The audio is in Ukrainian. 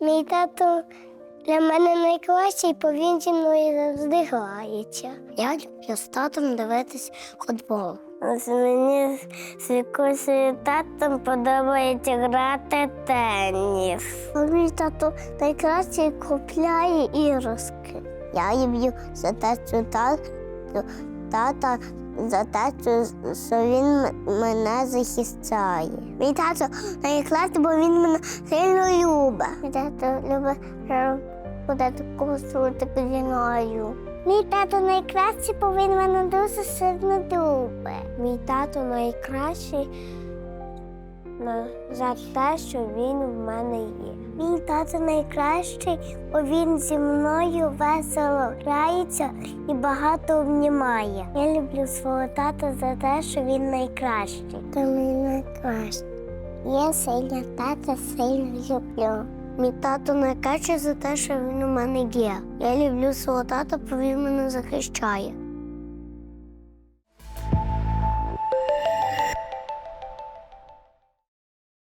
Мій тато для мене найкращий, бо він зі мною завжди грається. Я люблю з татом дивитись футбол. Ось мені з якоюсь татом подобається грати теніс. Мій тато найкраще купляє іграшки. Я люблю за те, що тато, тата за те, що, він мене захищає. Мій тато найкраще, бо він мене сильно любить. Мій тато любить куди косувати зіною. Мій тато найкращий, бо він мене дуже сильно любить. Мій тато найкращий на- за те, що він в мене є. Мій тато найкращий, бо він зі мною весело грається і багато обнімає. Я люблю свого тата за те, що він найкращий. Та мій найкращий. Я сильна тата сильно люблю. Мій тато найкраще за те, що він у мене є. Я люблю свого тата, бо він мене захищає.